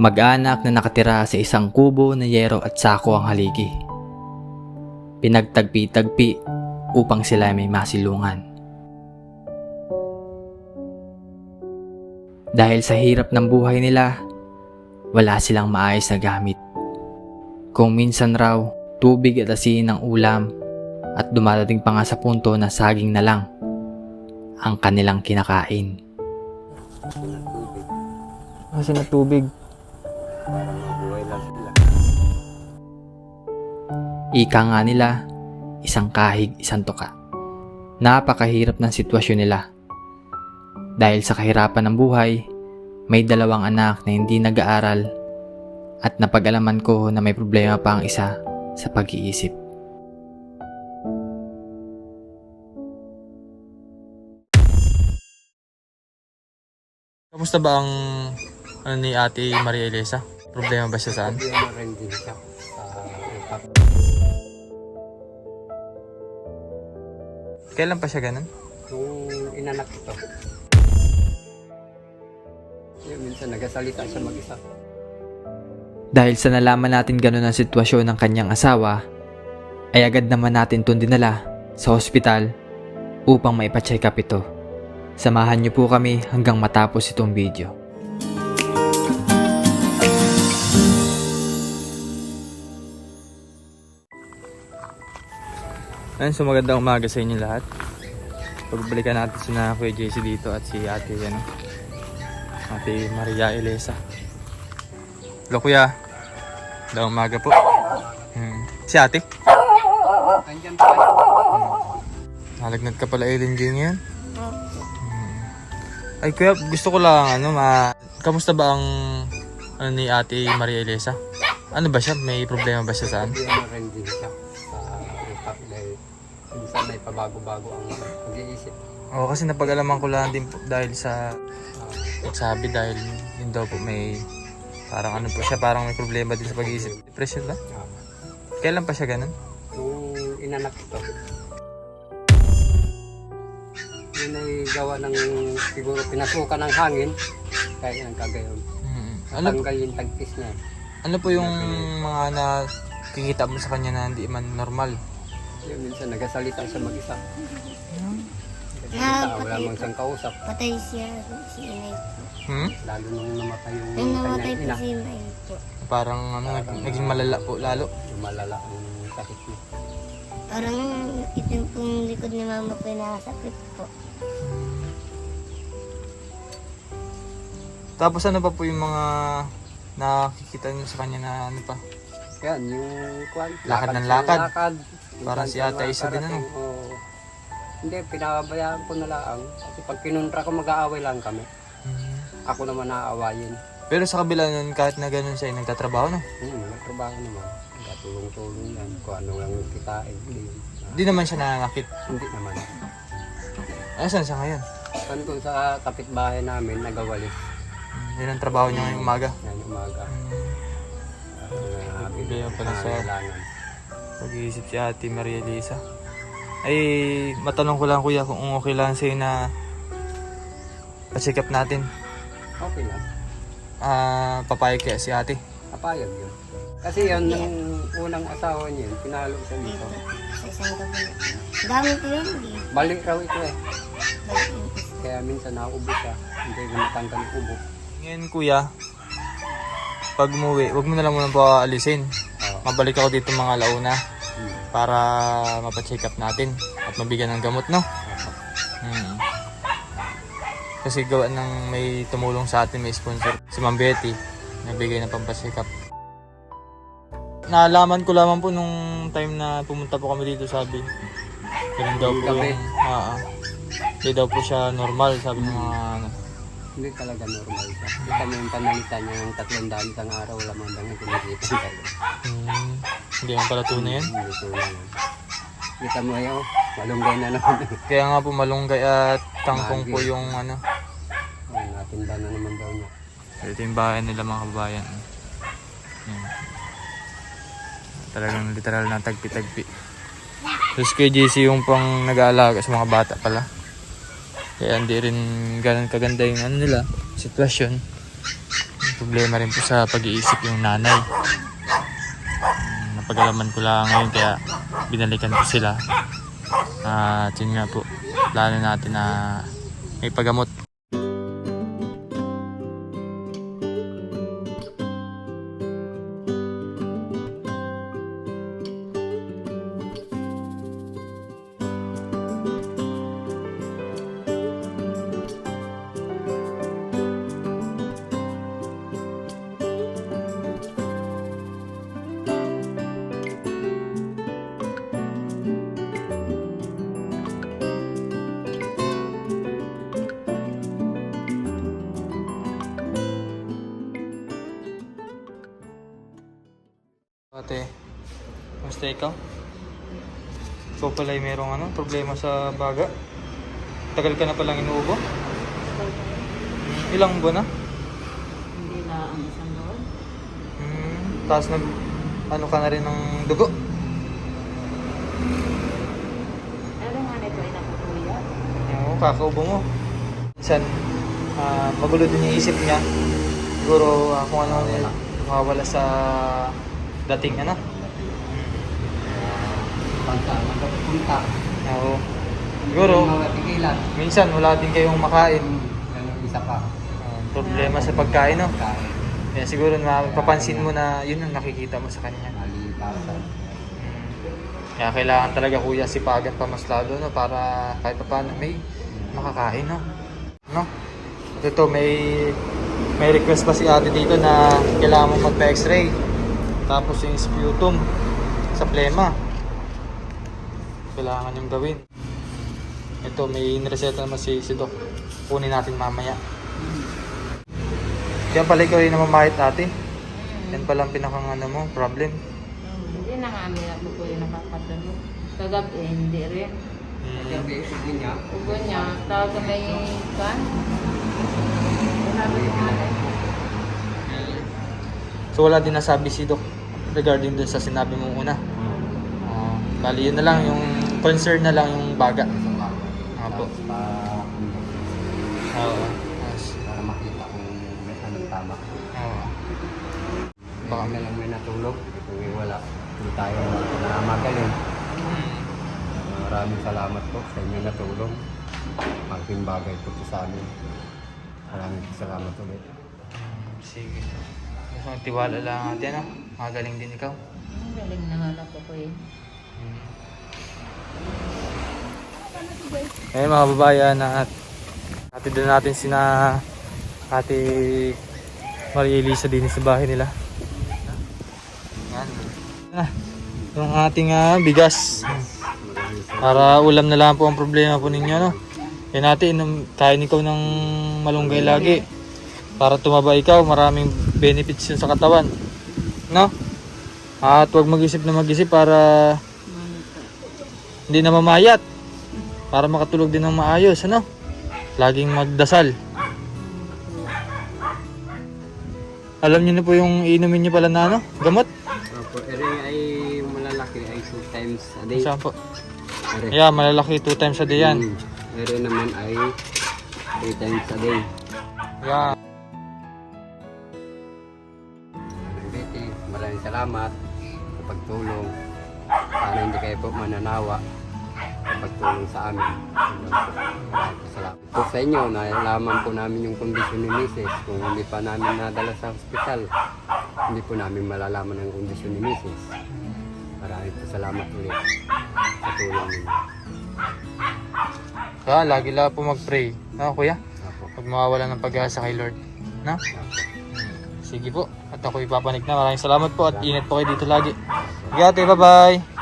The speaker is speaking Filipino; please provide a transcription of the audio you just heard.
Mag-anak na nakatira sa isang kubo na yero at sako ang haligi. Pinagtagpi-tagpi upang sila may masilungan. Dahil sa hirap ng buhay nila, wala silang maayos na gamit. Kung minsan raw, tubig at asin ang ulam at dumadating pa nga sa punto na saging na lang ang kanilang kinakain. Kasi na tubig. Buhay lang sila. Ika nga nila, isang kahig, isang tuka. Napakahirap ng sitwasyon nila. Dahil sa kahirapan ng buhay, may dalawang anak na hindi nag-aaral at napag-alaman ko na may problema pa ang isa sa pag-iisip. Kamusta ba ang ano ni Ate Maria Elisa? Problema ba siya saan? Problema rin din siya sa utak. Kailan pa siya ganun? Nung inanak ito. Yun, minsan nagasalita siya mag-isa. Dahil sa nalaman natin ganun ang sitwasyon ng kanyang asawa, ay agad naman natin itong dinala sa ospital upang maipacheck up ito. Samahan niyo po kami hanggang matapos itong video. Ayun, so magandang umaga sa inyo lahat. Pagbalikan natin si na Kuya JC dito at si Ate, ano, Ate Maria Elisa. Hello Kuya. Magandang umaga po. Hmm. Si Ate? Andyan pa rin. Nalagnat ka pala Ellen G ngayon? Hmm. Ay kuya, gusto ko lang ano, ma... Kamusta ba ang ano ni Ate Maria Elisa? Ano ba siya? May problema ba siya saan? Problema rin din siya pabago-bago ang pag-iisip. Oo, kasi napag-alaman ko lang din po dahil sa nagsabi dahil yun daw po may parang ano po siya, parang may problema din sa pag-iisip. Depression ba? Ah, Kailan pa siya ganun? nung inanak ito. Yun ay gawa ng siguro pinasukan ng hangin. Kaya yan kagayon. Hmm. Ano, Tanggal yung tagpis niya. ano po yung mga nakikita mo sa kanya na hindi man normal? Yun, minsan nagasalita siya mag-isa. Ah, Nagasalita, wala mang siyang kausap. Patay siya si inay po. Hmm? Lalo nung namatay yung Nung namatay kanyang po ina. si inay po. Parang ano, nag- naging malala po lalo. Yung malala ang sakit niya. Parang ito pong likod ni mama po yung nakasakit po. Tapos ano pa po yung mga nakikita niyo sa kanya na ano pa? Yan, yung kwan. Lakad ng lakad. Parang si Ate Isa din, ano? Oo. Hindi, pinababayaan ko na lang. Kasi pag kinuntra ko, mag-aaway lang kami. Hmm. Ako naman naaawayin. Pero sa kabila nun, kahit na ganun siya, nagtatrabaho no? Hmm, nagtrabaho naman. Katulong-tulong yan. Kung ano lang yung kitain. Hindi, Hindi naman siya nananakit. hindi naman. Saan siya ngayon? Kan doon sa kapitbahay namin, nagawalis. Hmm, Yun ang trabaho niya ngayong umaga. Yan umaga. Uh, Problema pala sa- Pag-iisip si Ate Maria Elisa. Ay, matanong ko lang kuya kung okay lang sa'yo na pa-check up natin. Okay lang. Ah, papayag kaya si ate. Kapayag yun. Kasi yun, nung unang asawa niya, yun, pinalo siya dito. Sa isang gabi. Dami po yun, hindi. Balik raw ito eh. Kaya minsan naubo siya. Hindi ko matanggal yung ubo. Ngayon kuya, pag umuwi, wag mo na lang muna pa alisin. Oo. Mabalik ako dito mga launa para mapacheck up natin at mabigyan ng gamot, no? Hmm. Kasi gawa ng may tumulong sa atin, may sponsor, si Ma'am Betty, nabigay ng pampacheck up. Naalaman ko lamang po nung time na pumunta po kami dito, sabi. Ganun daw po yung, ah, ah. Hindi daw po siya normal, sabi ng mga ano. Hindi talaga normal siya. Kita mo yung panalita niya ng tatlong daan isang araw, wala man lang kinikita tayo. Hmm, hindi man pala tunay yan. Hindi ko lang. Kita mo yun, malunggay na naman. Kaya nga po malunggay at kangkong po yung ano. Ay, natinda na naman daw niya. Ito yung bahay nila mga kabayan. Yan. Talagang literal na tagpi-tagpi. Tapos kay JC yung pang nag-aalaga sa mga bata pala. Kaya hindi rin ganun kaganda yung ano nila, sitwasyon. problema rin po sa pag-iisip yung nanay. Napagalaman ko lang ngayon kaya binalikan ko sila. At yun nga po, plano natin na may pagamot. Kamusta ikaw? Ikaw pala ay merong ano, problema sa baga? Tagal ka na palang inuubo? Ilang buwan na? Hindi na ang isang doon. Hmm, tapos nag, ano ka na rin ng dugo? Pero nga nito ay nakukuya. Oo, kakaubo mo. Minsan, ah, magulo din yung isip niya. Siguro ah, kung ano ano mawawala sa dating ano. Pagka magpunta. Oo. Siguro, Mga tigilan. minsan wala din kayong makain. Yan ang isa pa. Problema sa pagkain, no? Kahit Kaya siguro mapapansin mo na yun ang nakikita mo sa kanya. malibasan. Kaya kailangan talaga kuya sipagan pa mas lalo no para kahit pa paano may makakain no. No? At ito may may request pa si ate dito na kailangan mo magpa-x-ray. Tapos yung sputum sa plema. Kailangan yung gawin. Ito may nireseta naman si, si Doc. Kunin natin mamaya. Kaya pala ikaw rin namamahit ate. Yan pala ang pinakang ano mo, problem. Hindi na nga kami ako po yung nakakatulog. Kagabi, hindi rin. Mm. Yung basic din niya. Ugo niya, tawag may kan. Ko eh. So wala din nasabi si Doc regarding dun sa sinabi mo una. Uh, bali yun na lang, yung concern na lang yung baga. Apo. Tapos pa Oo. Yes. para makita kung may anong tama. Oo. Baka na lang may natulog. Kung wala, hindi tayo na magaling. Hmm. Maraming salamat po sa inyo na tulong. Malaking bagay po sa amin. Maraming salamat ulit. Sige. Gusto tiwala lang natin, ano? Magaling din ikaw. Ang galing na nga ako ko eh. Eh mga babayan na at hatid na natin sina Ate Maria Elisa din sa bahay nila. Yan. Ah, yung ating ah, bigas. Para ulam na lang po ang problema po ninyo, no? Yan natin, inom, kain ikaw ng malunggay lagi. Para tumaba ikaw, maraming benefits yun sa katawan. No? At huwag mag-isip na mag-isip para hindi na mamayat para makatulog din ng maayos, ano? Laging magdasal. Alam niyo na po yung inumin niyo pala na ano? Gamot? Opo, ere ay malalaki ay two times a day. Saan po? Ere. Yeah, malalaki two times a day yan. Mm. Ere naman ay three times a day. Yeah. Betty, maraming salamat sa pagtulong. Sana hindi kayo po mananawa pagtulong sa amin. Salamat po sa inyo. Nalaman po namin yung kondisyon ni Mrs. Kung hindi pa namin nadala sa hospital, hindi po namin malalaman ang kondisyon ni Mrs. Maraming po salamat ulit sa tulong ninyo. Kaya lagi lang po mag-pray. No, kuya? Apo. Pag mawawala ng pag-asa kay Lord. No? Sige po. At ako ipapanig na. Maraming salamat po at ingat po kayo dito lagi. Ate, bye-bye.